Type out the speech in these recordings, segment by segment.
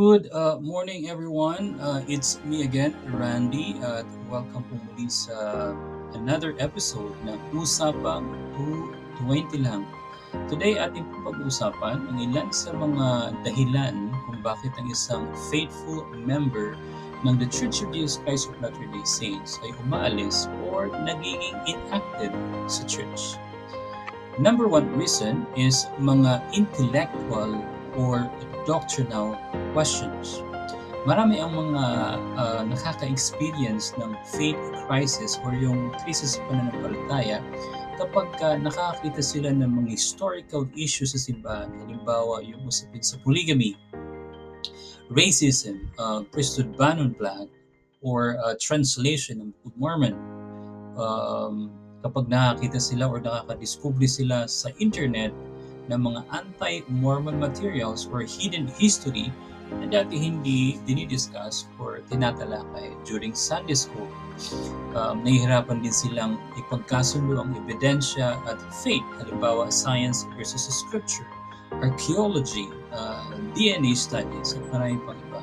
Good uh, morning everyone. Uh, it's me again, Randy, at welcome po muli sa another episode ng Usapang 220 lang. Today ating pag-uusapan ang ilan sa mga dahilan kung bakit ang isang faithful member ng The Church of Jesus Christ of Latter-day Saints ay umaalis or nagiging inactive sa church. Number one reason is mga intellectual or doctrinal questions. Marami ang mga uh, nakaka-experience ng faith crisis or yung crisis sa pananampalataya kapag uh, nakakita sila ng mga historical issues sa simbahan. Halimbawa, yung usapin sa polygamy, racism, uh, priesthood ban on black, or uh, translation ng Mormon. Um, kapag nakakita sila or nakakadiscover sila sa internet ng mga anti-Mormon materials or hidden history na dati hindi dinidiscuss or tinatalakay during Sunday school. Um, nahihirapan din silang ipagkasundo ang ebidensya at faith, halimbawa science versus scripture, archaeology, uh, DNA studies, at marami pang iba.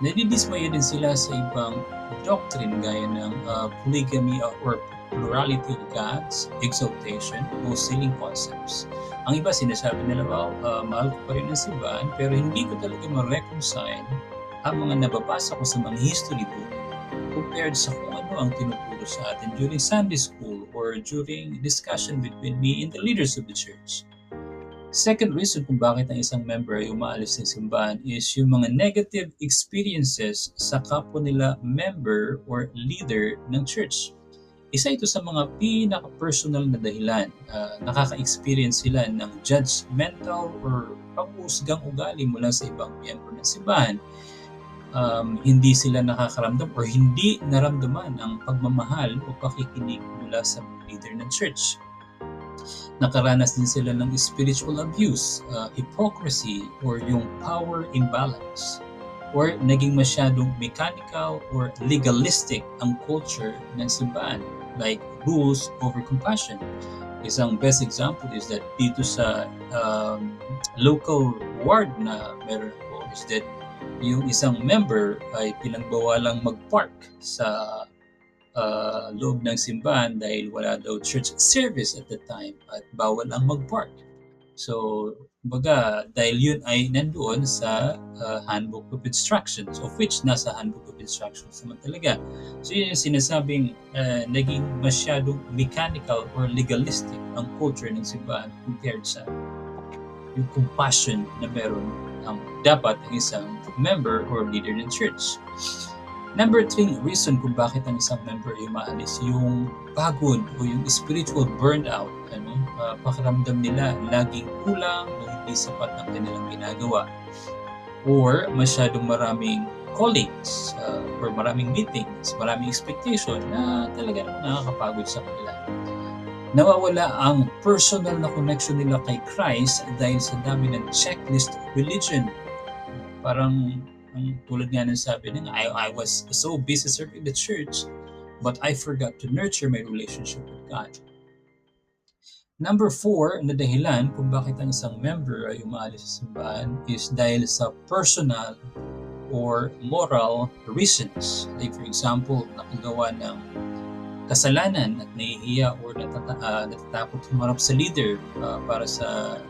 Nadidismaya din sila sa ibang doctrine gaya ng uh, polygamy or plurality of gods, exaltation, o sealing concepts. Ang iba sinasabi nila, well, uh, mahal ko pa rin ang simbahan, pero hindi ko talaga ma-reconcile ang mga nababasa ko sa mga history book compared sa kung ano ang tinuturo sa atin during Sunday school or during discussion between me and the leaders of the church. Second reason kung bakit ang isang member ay umaalis ng simbahan is yung mga negative experiences sa kapwa nila member or leader ng church. Isa ito sa mga pinaka-personal na dahilan. Uh, nakaka-experience sila ng judgmental or pangusgang ugali mula sa ibang miyembro ng simbahan. Um, hindi sila nakakaramdam or hindi naramdaman ang pagmamahal o pakikinig mula sa leader ng church. Nakaranas din sila ng spiritual abuse, uh, hypocrisy, or yung power imbalance or naging masyadong mechanical or legalistic ang culture ng simbahan like rules over compassion. Isang best example is that dito sa um, local ward na meron ko is that yung isang member ay pinagbawalang mag-park sa uh, loob ng simbahan dahil wala daw church service at the time at bawal ang mag-park. So, baga, dahil yun ay nandoon sa uh, Handbook of Instructions, of which nasa Handbook of Instructions naman talaga. So, yun yung sinasabing uh, naging masyadong mechanical or legalistic ang culture ng simbahan compared sa yung compassion na meron ang dapat ang isang member or leader ng church. Number three reason kung bakit ang isang member ay umaalis, yung pagod o yung spiritual burnout. Ano? Uh, pakiramdam nila laging kulang o hindi sapat ang kanilang ginagawa. Or masyadong maraming callings uh, or maraming meetings, maraming expectation na talaga nakakapagod sa kanila. Nawawala ang personal na connection nila kay Christ dahil sa dami ng checklist religion. Parang ang tulad nga ng sabi niya, I, I was so busy serving the church, but I forgot to nurture my relationship with God. Number four na dahilan kung bakit ang isang member ay umaalis sa simbahan is dahil sa personal or moral reasons. Like for example, nakagawa ng kasalanan at nahihiya or natata- uh, natatakot humarap sa leader uh, para sa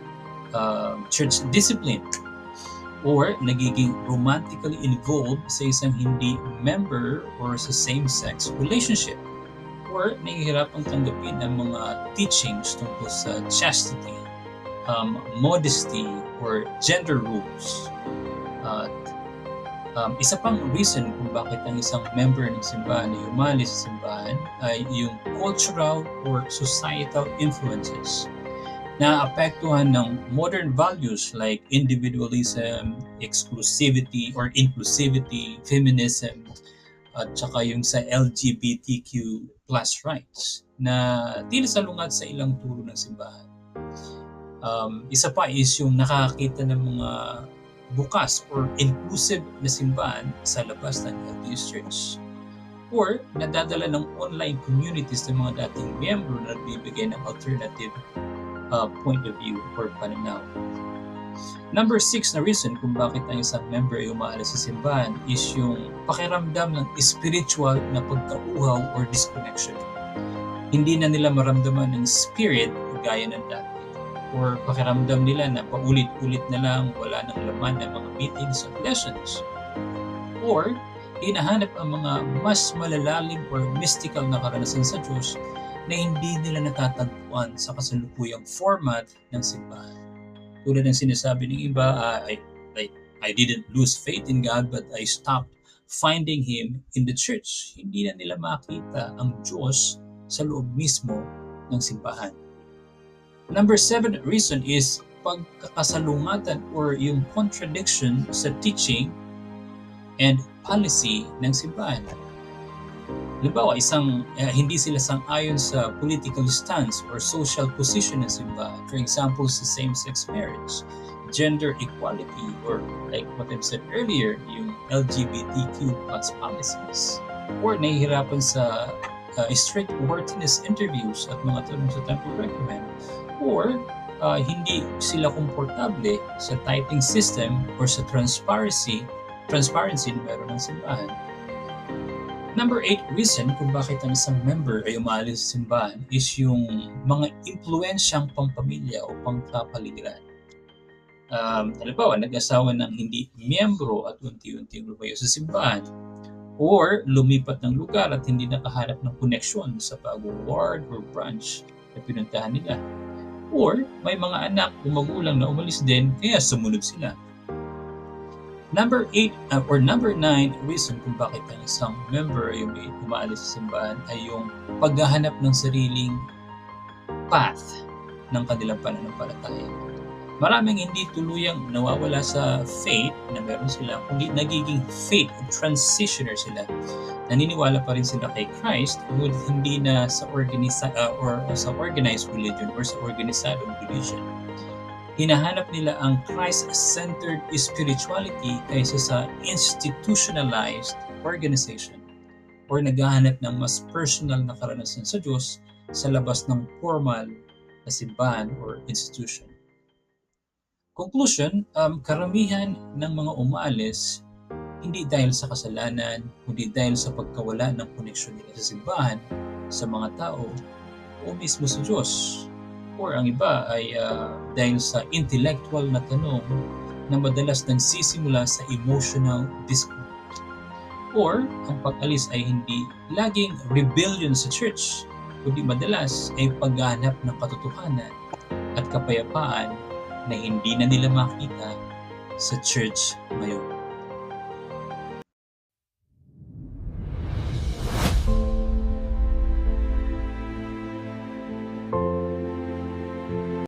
uh, church discipline or nagiging romantically involved sa isang hindi member or sa same-sex relationship or nahihirapang tanggapin ang mga teachings tungkol sa chastity, um, modesty, or gender rules. At um, isa pang reason kung bakit ang isang member ng simbahan ay umalis sa simbahan ay yung cultural or societal influences naapektuhan ng modern values like individualism, exclusivity or inclusivity, feminism, at saka yung sa LGBTQ plus rights na tila salungat sa ilang turo ng simbahan. Um, isa pa is yung nakakita ng mga bukas or inclusive na simbahan sa labas ng LDS Church or nadadala ng online communities ng mga dating miyembro na nagbibigay ng alternative uh, point of view or pananaw. Number six na reason kung bakit ang isang member ay umaalis sa simbahan is yung pakiramdam ng spiritual na pagkauhaw or disconnection. Hindi na nila maramdaman ng spirit gaya ng dati. Or pakiramdam nila na paulit-ulit na lang wala ng laman ng mga meetings at lessons. Or hinahanap ang mga mas malalalim or mystical na karanasan sa Diyos na hindi nila natatagpuan sa kasalukuyang format ng simbahan. Tulad ng sinasabi ng iba, uh, I, I, I didn't lose faith in God but I stopped finding Him in the church. Hindi na nila makita ang Diyos sa loob mismo ng simbahan. Number seven reason is pagkakasalungatan or yung contradiction sa teaching and policy ng simbahan. Halimbawa, isang uh, hindi sila sang-ayon sa political stance or social position ng simbahan. For example, sa same-sex marriage, gender equality, or like what I've said earlier, yung LGBTQ plus policies. Or nahihirapan sa uh, strict worthiness interviews at mga tanong sa temple recommend. Or uh, hindi sila komportable sa typing system or sa transparency transparency na meron ng simbahan. Number 8 reason kung bakit ang isang member ay umalis sa simbahan is yung mga impluensyang pampamilya o pangkapaligiran. Um, halimbawa, nag-asawa ng hindi miyembro at unti-unting lumayo sa simbahan or lumipat ng lugar at hindi nakahanap ng koneksyon sa bagong ward or branch na pinuntahan nila. Or may mga anak o magulang na umalis din kaya sumunod sila. Number 8 uh, or number 9 reason kung bakit ang isang member ay umaalis sa simbahan ay yung paghahanap ng sariling path ng kanilang pananampalataya. Maraming hindi tuluyang nawawala sa faith na meron sila, kundi nagiging faith transitioner sila. Naniniwala pa rin sila kay Christ, ngunit hindi na sa organisa uh, or sa organized religion or sa organisadong religion hinahanap nila ang Christ-centered spirituality kaysa sa institutionalized organization or naghahanap ng mas personal na karanasan sa Diyos sa labas ng formal na simbahan or institution. Conclusion, um, karamihan ng mga umaalis hindi dahil sa kasalanan, kundi dahil sa pagkawala ng koneksyon nila sa simbahan, sa mga tao, o mismo sa Diyos or ang iba ay uh, dahil sa intellectual na tanong na madalas nagsisimula sa emotional discord. Or ang pag-alis ay hindi laging rebellion sa church, kundi madalas ay paghanap ng katotohanan at kapayapaan na hindi na nila makita sa church ngayon.